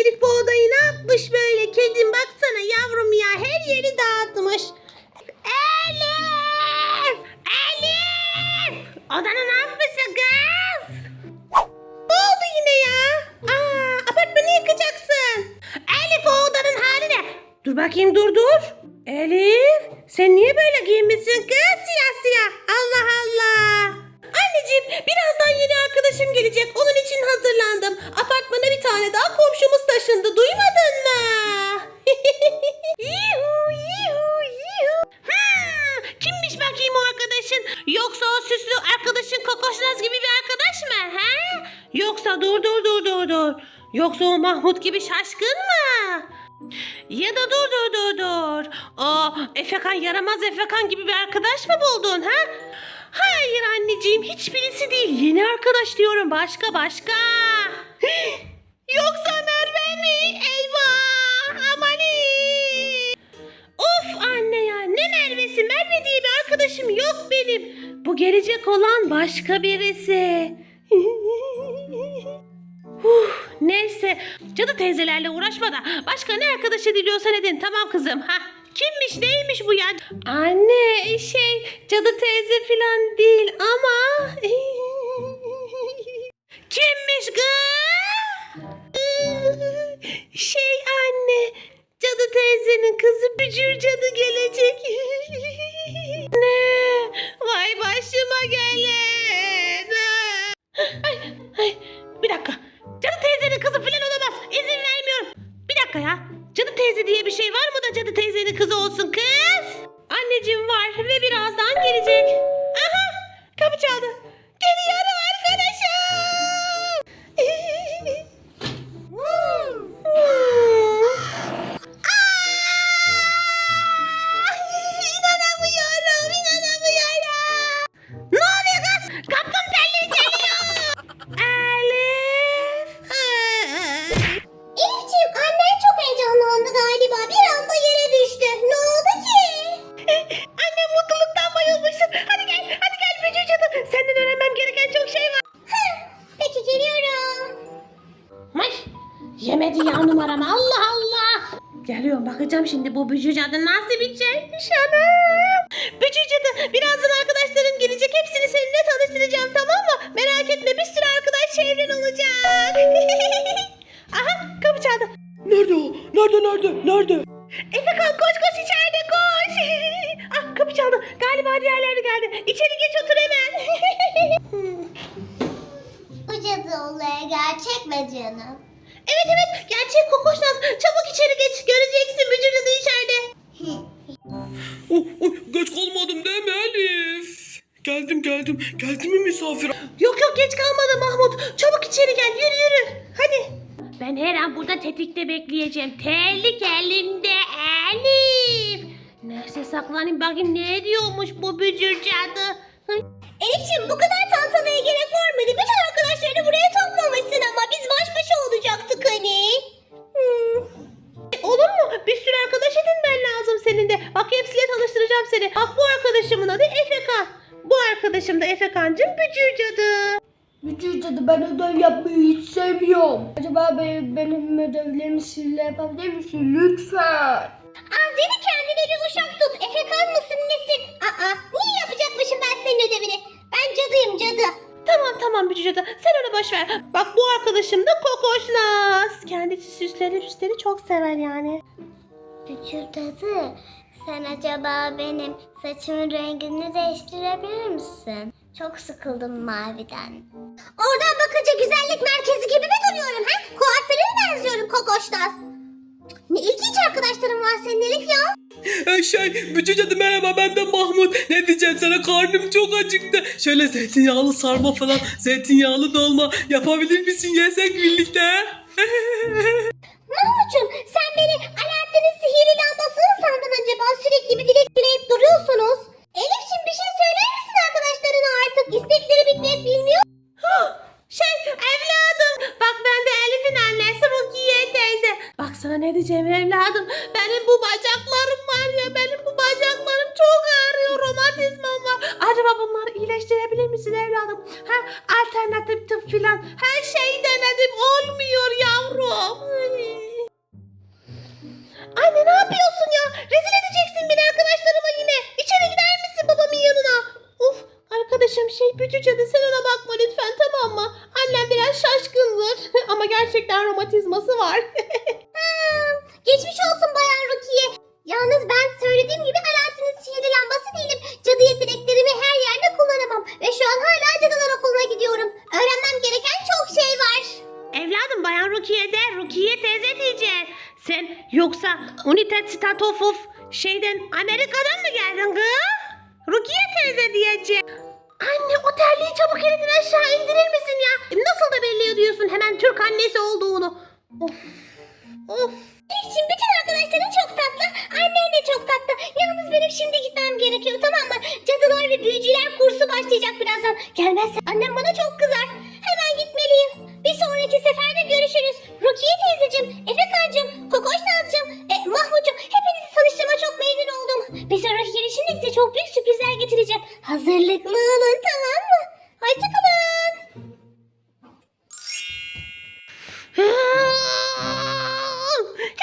Elif bu odayı ne yapmış böyle? Kedim baksana yavrum ya her yeri dağıtmış. Elif! Elif! Odanı ne yapmışsın kız? Ne oldu yine ya? Aa, apartmanı yıkacaksın. Elif o odanın hali ne? Dur bakayım dur dur. Elif sen niye böyle giyinmişsin kız siyah siyah? Allah Allah. Anneciğim birazdan yeni arkadaşım tane daha komşumuz taşındı. Duymadın mı? Yuhu, yuhu, yuhu. Hmm, kimmiş bakayım o arkadaşın? Yoksa o süslü arkadaşın kokoşnaz gibi bir arkadaş mı? He? Yoksa dur dur dur dur dur. Yoksa o Mahmut gibi şaşkın mı? Ya da dur dur dur dur. O Efekan yaramaz Efekan gibi bir arkadaş mı buldun ha? Hayır anneciğim hiçbirisi değil. Yeni arkadaş diyorum başka başka. Yoksa Merve mi? Eyvah amani. Of anne ya ne Merve'si? Merve diye bir arkadaşım yok benim. Bu gelecek olan başka birisi. Huh, neyse cadı teyzelerle uğraşma da başka ne arkadaşı diliyorsan edin tamam kızım ha kimmiş neymiş bu ya anne şey cadı teyze filan değil ama kimmiş kız şey anne cadı teyzenin kızı bücür cadı gelecek ne vay başıma gelen ay ay bir dakika Cadı teyzenin kızı falan olamaz. İzin vermiyorum. Bir dakika ya. Cadı teyze diye bir şey var mı da cadı teyzenin kızı olsun kız? Anneciğim var ve birazdan gelecek. Aha kapı çaldı. Geliyorum bakacağım şimdi bu Bücür Cadı nasıl bir şeymiş anam. Bücür Cadı birazdan arkadaşlarım gelecek. Hepsini seninle tanıştıracağım tamam mı? Merak etme bir sürü arkadaş çevren olacak. Aha kapı çaldı. Nerede o? Nerede nerede? Nerede? Efekan koş koş içeride koş. ah kapı çaldı. Galiba diğerleri geldi. İçeri geç otur hemen. Bu cadı olayı gerçek mi canım? evet evet gerçek Geldim geldim. Geldi mi misafir? Yok yok geç kalmadı Mahmut. Çabuk içeri gel. Yürü yürü. Hadi. Ben her an burada tetikte bekleyeceğim. Terlik elimde Elif. Nerede saklanayım bakayım ne ediyormuş bu bücür cadı. Elifciğim bu kadar tantanaya gerek var mıydı? Bütün arkadaşlarını buraya toplamışsın ama biz baş başa olacaktık hani. Hmm. Olur mu? Bir sürü arkadaş edinmen lazım senin de. Bak hepsiyle tanıştıracağım seni. Bak bu arkadaşımın adı arkadaşım da Efekancım Bücür Cadı. Bücür cadı ben ödev yapmayı hiç sevmiyorum. Acaba benim, benim ödevlerimi sizinle yapabilir misin? Lütfen. Azeri kendine bir uşak tut. Efekan mısın nesin? Aa niye yapacakmışım ben senin ödevini? Ben cadıyım cadı. Tamam tamam Bücür Cadı. Sen onu boş ver. Bak bu arkadaşım da Kokoşnaz. Kendisi süsleri süsleri çok sever yani. Bücür dadı, sen acaba benim saçımın rengini değiştirebilir misin? Çok sıkıldım maviden. Oradan bakınca güzellik merkezi gibi mi duruyorum ha? Kuaföre mi benziyorum kokoştaz? Ne ilginç arkadaşlarım var senin Elif ya. Ee, şey, Bücür Cadı merhaba ben de Mahmut. Ne diyeceğim sana karnım çok acıktı. Şöyle zeytinyağlı sarma falan, zeytinyağlı dolma yapabilir misin yesek birlikte? sandın acaba? Sürekli bir dilek dileyip duruyorsunuz. Elif'ciğim bir şey söyler misin arkadaşlarına artık? İstekleri bitmek bilmiyor. Şey evladım bak ben de Elif'in annesi Rukiye teyze. Bak sana ne diyeceğim evladım. Benim bu bacaklarım var ya benim bu bacaklarım çok ağrıyor romatizmam var. Acaba bunları iyileştirebilir misin evladım? Ha, alternatif tıp filan her şeyi denedim olmuyor yavrum. Anne ne yapıyorsun ya? Rezil edeceksin beni arkadaşlarıma yine. İçeri gider misin babamın yanına? Uf arkadaşım şey Bütü Cadı sen ona bakma lütfen tamam mı? Annem biraz şaşkındır ama gerçekten romatizması var. geçmiş olsun Bayan Rukiye. Yalnız ben States of şeyden Amerika'dan mı geldin kız? Rukiye teyze diyecek. Anne o terliği çabuk elinden aşağı indirir misin ya? Nasıl da belli ediyorsun hemen Türk annesi olduğunu. Of. Of. Elif'ciğim bütün arkadaşların çok tatlı. Annen de çok tatlı. Yalnız benim şimdi gitmem gerekiyor tamam mı? Cadılar ve büyücüler kursu başlayacak birazdan. Gelmezse annem bana çok kızar. Hemen gitmeliyim. Bir sonraki seferde görüşürüz. Rukiye teyzeciğim, Efekancığım, Kokoş Nazcığım, e, Mahmut'cum Bir sonraki gelişimde size çok büyük sürprizler getireceğim. Hazırlıklı olun tamam mı? Hoşçakalın.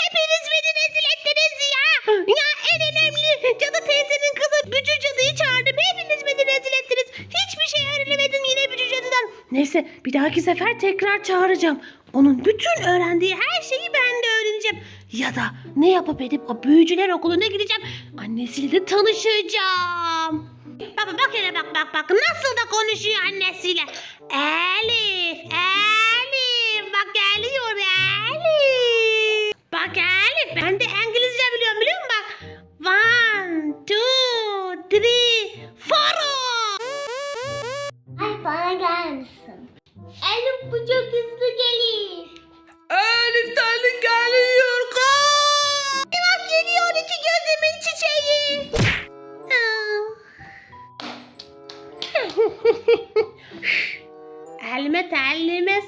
Hepiniz beni rezil ettiniz ya. Ya en önemli cadı teyzenin kızı Bücü Cadı'yı çağırdım. Hepiniz beni rezil ettiniz. Hiçbir şey öğrenemedim yine Bücü Cadı'dan. Neyse bir dahaki sefer tekrar çağıracağım. Onun bütün öğrendiği her şeyi ben de öğreneceğim. Ya da ne yapıp edip o büyücüler okuluna gideceğim. Annesiyle de tanışacağım. Baba bak hele bak bak bak nasıl da konuşuyor annesiyle. Elif, Elif bak geliyor Elif.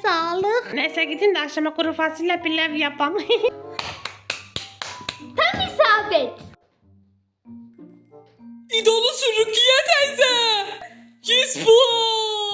Sağlık. Neyse gidin de akşama kuru fasulye pilav yapam. Tam isabet. İdolusun Rukiye teyze. 100 puan.